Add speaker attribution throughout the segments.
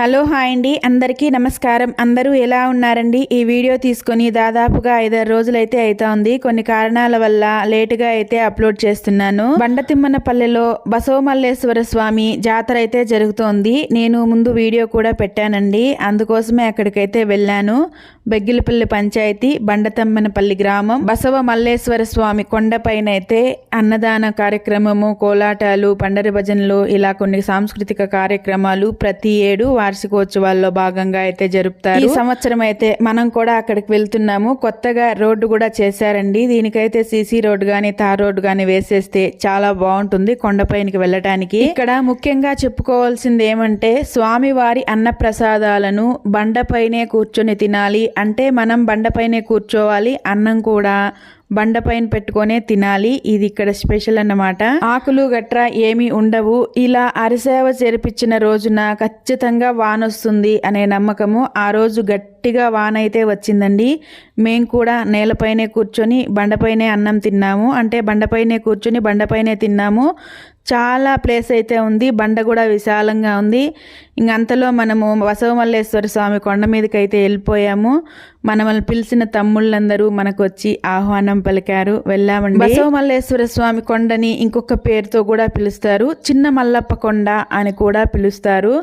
Speaker 1: Hello hi అండి. అందరికీ నమస్కారం. అందరూ ఎలా ఉన్నారండి? ఈ వీడియో తీసుకొని దాదాపుగా ఐదారు రోజులైతే అవుతా ఉంది కొన్ని కారణాల వల్ల లేటుగా అయితే అప్లోడ్ చేస్తున్నాను. బండతిమ్మనపల్లెలో బసవమల్లేశ్వర స్వామి జాతర అయితే జరుగుతోంది. నేను ముందు వీడియో కూడా పెట్టానండి. అందుకోసమే అక్కడికైతే వెళ్ళాను. బెగ్గిలపల్లి పంచాయతీ బండతమ్మనపల్లి గ్రామం బసవ మల్లేశ్వర స్వామి కొండపైన అయితే అన్నదాన కార్యక్రమము కోలాటాలు పండరి భజనలు ఇలా కొన్ని సాంస్కృతిక కార్యక్రమాలు ప్రతి ఏడు వార్షికోత్సవాల్లో భాగంగా అయితే జరుపుతారు. ఈ సంవత్సరం అయితే మనం కూడా అక్కడికి వెళ్తున్నాము. కొత్తగా రోడ్డు కూడా చేశారండి. దీనికైతే సీసీ రోడ్డు గాని తార్ రోడ్డు గాని వేసేస్తే చాలా బాగుంటుంది కొండపైనకి వెళ్ళటానికి. ఇక్కడ ముఖ్యంగా చెప్పుకోవాల్సింది ఏమంటే స్వామివారి అన్న ప్రసాదాలను బండపైనే కూర్చొని తినాలి అంటే మనం బండపైనే కూర్చోవాలి అన్నం కూడా బండపైన పెట్టుకొనే తినాలి. ఇది ఇక్కడ స్పెషల్ అన్నమాట. ఆకులు గట్రా ఏమీ ఉండవు. ఇలా అరిసేవ చేర్పించిన రోజున ఖచ్చితంగా వానొస్తుంది అనే నమ్మకము ఆ రోజు గట్టిగా వాన అయితే వచ్చిందండి. మేము కూడా నేలపైనే కూర్చొని బండపైనే అన్నం తిన్నాము. అంటే బండపైనే కూర్చొని బండపైనే తిన్నాము. చాలా ప్లేస్ అయితే ఉంది. బండ కూడా విశాలంగా ఉంది. ఇంకంతలో మనము బసవమల్లేశ్వర స్వామి కొండ మీదకి అయితే వెళ్ళిపోయాము. మనల్ని పిలిచిన తమ్ముళ్ళందరూ మనకు వచ్చి ఆహ్వానం పలికారు. వెళ్ళామండి. బసవమల్లేశ్వర స్వామి కొండని ఇంకొక పేరుతో కూడా పిలుస్తారు. చిన్న మల్లప్ప కొండ అని కూడా పిలుస్తారు.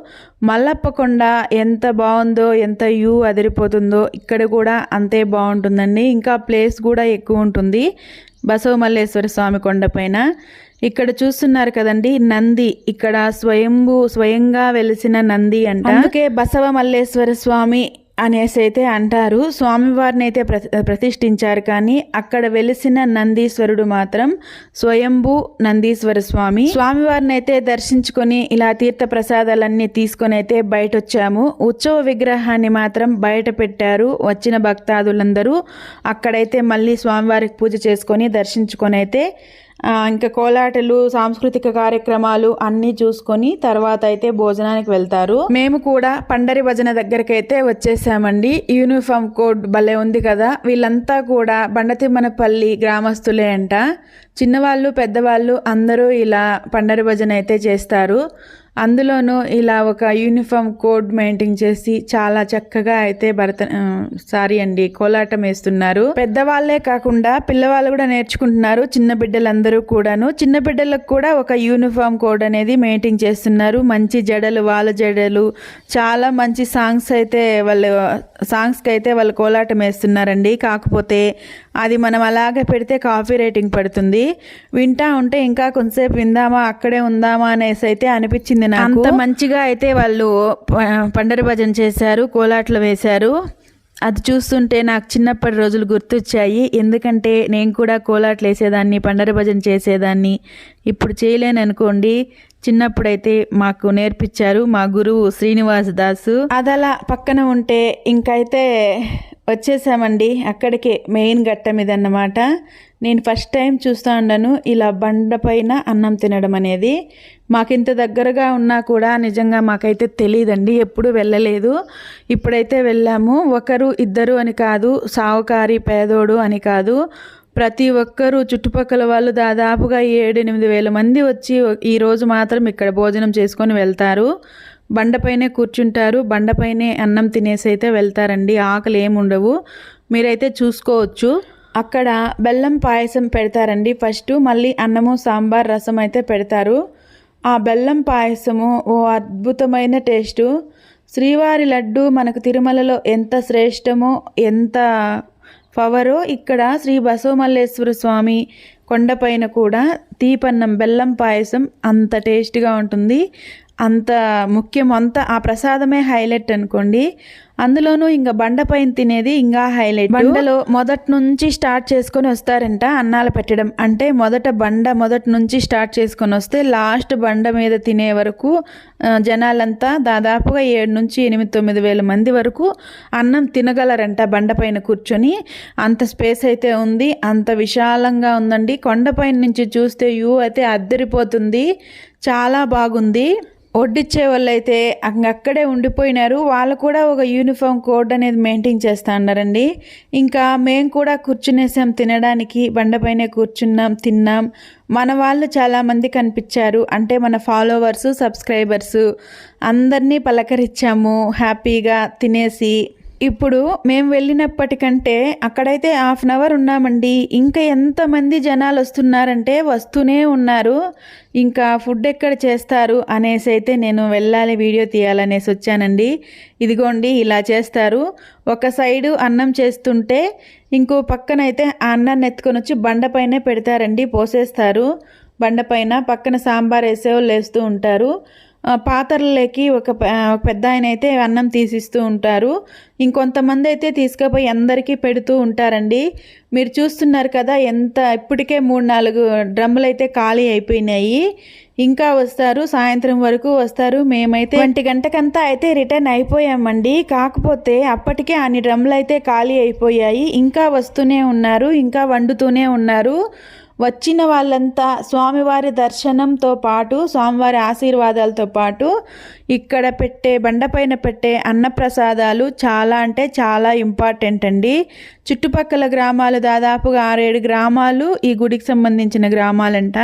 Speaker 1: మల్లప్ప కొండ ఎంత బాగుందో ఎంత యూ అదిరిపోతుందో ఇక్కడ కూడా అంతే బాగుంటుందండి. ఇంకా ప్లేస్ కూడా ఎక్కువ ఉంటుంది బసవమల్లేశ్వర స్వామి కొండపైన ఇక్కడ చూస్తున్నారు కదండి నంది. ఇక్కడ స్వయంభూ స్వయంగా వెలిసిన నంది అంట. అందుకే బసవ మల్లేశ్వర స్వామి అనేసి అయితే అంటారు స్వామివారిని అయితే ప్రతిష్ఠించారు కానీ అక్కడ వెలిసిన నందీశ్వరుడు మాత్రం స్వయంభూ నందీశ్వర స్వామి. స్వామివారిని అయితే దర్శించుకొని ఇలా తీర్థ ప్రసాదాలన్నీ తీసుకొని అయితే బయట వచ్చాము ఉత్సవ విగ్రహాన్ని మాత్రం బయట పెట్టారు వచ్చిన భక్తాదులందరూ. అక్కడైతే మళ్ళీ స్వామివారికి పూజ చేసుకొని దర్శించుకొని అయితే ఇంకా కోలాటలు సాంస్కృతిక కార్యక్రమాలు అన్నీ చూసుకొని తర్వాత అయితే భోజనానికి వెళ్తారు. మేము కూడా పండరి భజన దగ్గరికి అయితే వచ్చేసామండి. యూనిఫామ్ కోడ్ భలే ఉంది కదా. వీళ్ళంతా కూడా బండతిమ్మనపల్లి గ్రామస్తులే అంట. చిన్నవాళ్ళు పెద్దవాళ్ళు అందరూ ఇలా పండరి భజన అయితే చేస్తారు. అందులోనూ ఇలా ఒక యూనిఫామ్ కోడ్ మెయింటైన్ చేసి చాలా చక్కగా అయితే భరత సారీ అండి కోలాటం వేస్తున్నారు. పెద్దవాళ్ళే కాకుండా పిల్లవాళ్ళు కూడా నేర్చుకుంటున్నారు చిన్న బిడ్డలందరూ కూడాను. చిన్న బిడ్డలకు కూడా ఒక యూనిఫామ్ కోడ్ అనేది మెయింటైన్ చేస్తున్నారు. మంచి జడలు వాళ్ళ జడలు చాలా మంచి సాంగ్స్ అయితే వాళ్ళు సాంగ్స్కి అయితే వాళ్ళు కోలాటం వేస్తున్నారండి. కాకపోతే అది మనం అలాగే పెడితే కాఫీ రేటింగ్ పడుతుంది. వింటా ఉంటే ఇంకా కొంతసేపు విందామా అక్కడే ఉందామా అనేసి అయితే అనిపించింది నాకు. అంత మంచిగా అయితే వాళ్ళు పండరి భజన చేశారు కోలాట్లు వేశారు. అది చూస్తుంటే నాకు చిన్నప్పటి రోజులు గుర్తొచ్చాయి. ఎందుకంటే నేను కూడా కోలాట్లు వేసేదాన్ని పండరి భజన చేసేదాన్ని. ఇప్పుడు చేయలేను అనుకోండి. చిన్నప్పుడైతే మాకు నేర్పించారు మా గురువు శ్రీనివాస్ దాసు. అదలా పక్కన ఉంటే ఇంకైతే వచ్చేసామండి. అక్కడికే మెయిన్ గట్ట మీద అన్నమాట నేను ఫస్ట్ టైం చూస్తూ ఉండను. ఇలా బండ పైన అన్నం తినడం అనేది. మాకింత దగ్గరగా ఉన్నా కూడా నిజంగా మాకైతే తెలియదండి ఎప్పుడు వెళ్ళలేదు. ఇప్పుడైతే వెళ్ళాము. ఒకరు ఇద్దరు అని కాదు సావుకారి పేదోడు అని కాదు. ప్రతి ఒక్కరూ చుట్టుపక్కల వాళ్ళు దాదాపుగా ఏడు ఎనిమిది వేల మంది వచ్చి ఈరోజు మాత్రం ఇక్కడ భోజనం చేసుకొని వెళ్తారు. బండపైనే కూర్చుంటారు బండపైనే అన్నం తినేసి అయితే వెళ్తారండి. ఆకలి ఏముండవు మీరైతే చూసుకోవచ్చు. అక్కడ బెల్లం పాయసం పెడతారండి ఫస్ట్. మళ్ళీ అన్నము సాంబార్ రసం అయితే పెడతారు. ఆ బెల్లం పాయసము ఓ అద్భుతమైన టేస్టు. శ్రీవారి లడ్డు మనకు తిరుమలలో ఎంత శ్రేష్టమో ఎంత పవరో ఇక్కడ శ్రీ బసవమల్లేశ్వర స్వామి కొండపైన కూడా తీపన్నం బెల్లం పాయసం అంత టేస్ట్గా ఉంటుంది. అంత ముఖ్యం అంత ఆ ప్రసాదమే హైలైట్ అనుకోండి. అందులోనూ ఇంకా బండ పైన తినేది ఇంకా హైలైట్. బండలో మొదటి నుంచి స్టార్ట్ చేసుకొని వస్తారంట అన్నాలు పెట్టడం. అంటే మొదట బండ మొదటి నుంచి స్టార్ట్ చేసుకొని వస్తే లాస్ట్ బండ మీద తినే వరకు జనాలంతా దాదాపుగా ఏడు నుంచి ఎనిమిది తొమ్మిది వేల మంది వరకు అన్నం తినగలరంట బండ పైన కూర్చొని. అంత స్పేస్ అయితే ఉంది అంత విశాలంగా ఉందండి. కొండపైన నుంచి చూస్తే వ్యూ అయితే అద్దరిపోతుంది. చాలా బాగుంది. వడ్డిచ్చే వాళ్ళు అయితే అక్కడే ఉండిపోయినారు. వాళ్ళు కూడా ఒక యూనిఫామ్ కోడ్ అనేది మెయింటైన్ చేస్తా ఉన్నారండి ఇంకా మేము కూడా కూర్చునేసాం తినడానికి. బండపైనే కూర్చున్నాం తిన్నాం. మన వాళ్ళు చాలామంది కనిపించారు. అంటే మన ఫాలోవర్సు సబ్స్క్రైబర్సు అందరినీ పలకరించాము. హ్యాపీగా తినేసి ఇప్పుడు మేము వెళ్ళినప్పటికంటే అక్కడైతే హాఫ్ అన్ అవర్ ఉన్నామండి. ఇంకా ఎంతమంది జనాలు వస్తున్నారంటే వస్తూనే ఉన్నారు. ఇంకా ఫుడ్ ఎక్కడ చేస్తారు అనేసి అయితే నేను వెళ్ళాలి వీడియో తీయాలనేసి వచ్చానండి. ఇదిగోండి ఇలా చేస్తారు. ఒక సైడు అన్నం చేస్తుంటే ఇంకో పక్కనైతే ఆ అన్నాన్ని ఎత్తుకొని వచ్చి బండపైనే పెడతారండి పోసేస్తారు. బండపైన పక్కన సాంబార్ వేసేవాళ్ళు వేస్తూ ఉంటారు. పాత్రలకి ఒక పెద్ద ఆయన అయితే అన్నం తీసిస్తూ ఉంటారు. ఇంకొంతమంది అయితే తీసుకుపోయి అందరికీ పెడుతూ ఉంటారండి. మీరు చూస్తున్నారు కదా ఎంత ఇప్పటికే మూడు నాలుగు డ్రమ్ములు అయితే ఖాళీ అయిపోయినాయి. ఇంకా వస్తారు సాయంత్రం వరకు వస్తారు. మేమైతే ఒంటి గంటకంతా అయితే రిటర్న్ అయిపోయామండి. కాకపోతే అప్పటికే అన్ని డ్రమ్ములు అయితే ఖాళీ అయిపోయాయి. ఇంకా వస్తూనే ఉన్నారు ఇంకా వండుతూనే ఉన్నారు. వచ్చిన వాళ్ళంతా స్వామివారి దర్శనంతో పాటు స్వామివారి ఆశీర్వాదాలతో పాటు ఇక్కడ పెట్టే బండపైన పెట్టే అన్నప్రసాదాలు చాలా అంటే చాలా ఇంపార్టెంట్ అండి. చుట్టుపక్కల గ్రామాలు దాదాపుగా ఆరేడు గ్రామాలు ఈ గుడికి సంబంధించిన గ్రామాలంట.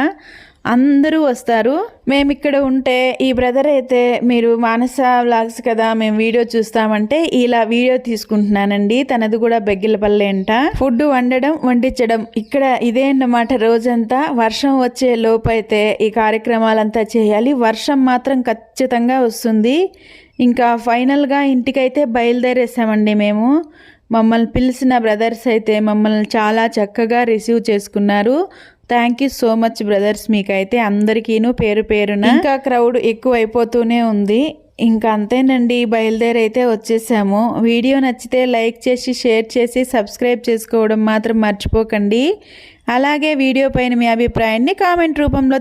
Speaker 1: అందరూ వస్తారు. మేము ఇక్కడ ఉంటే ఈ బ్రదర్ అయితే మీరు మానస వ్లాగ్స్ కదా మేము వీడియో చూస్తామంటే ఇలా వీడియో తీసుకుంటున్నానండి. తనది కూడా బెగ్గిలపల్లె అంట. ఫుడ్ వండడం వండించడం ఇక్కడ ఇదే అన్నమాట రోజంతా. వర్షం వచ్చే లోపైతే ఈ కార్యక్రమాలంతా చేయాలి. వర్షం మాత్రం ఖచ్చితంగా వస్తుంది. ఇంకా ఫైనల్గా ఇంటికైతే బయలుదేరేసామండి మేము. మమ్మల్ని పిలిచిన బ్రదర్స్ అయితే మమ్మల్ని చాలా చక్కగా రిసీవ్ చేసుకున్నారు. Thank you so much brothers మీకైతే అందరికీను పేరు పేరున ఇంకా క్రౌడ్ ఎక్కువ అయిపోతూనే ఉంది. ఇంకా అంతేనండి బయలుదేరైతే వచ్చేసాము. వీడియో నచ్చితే లైక్ చేసి షేర్ చేసి సబ్స్క్రైబ్ చేసుకోవడం మాత్రం మర్చిపోకండి. అలాగే వీడియో పైన మీ అభిప్రాయాన్ని కామెంట్ రూపంలో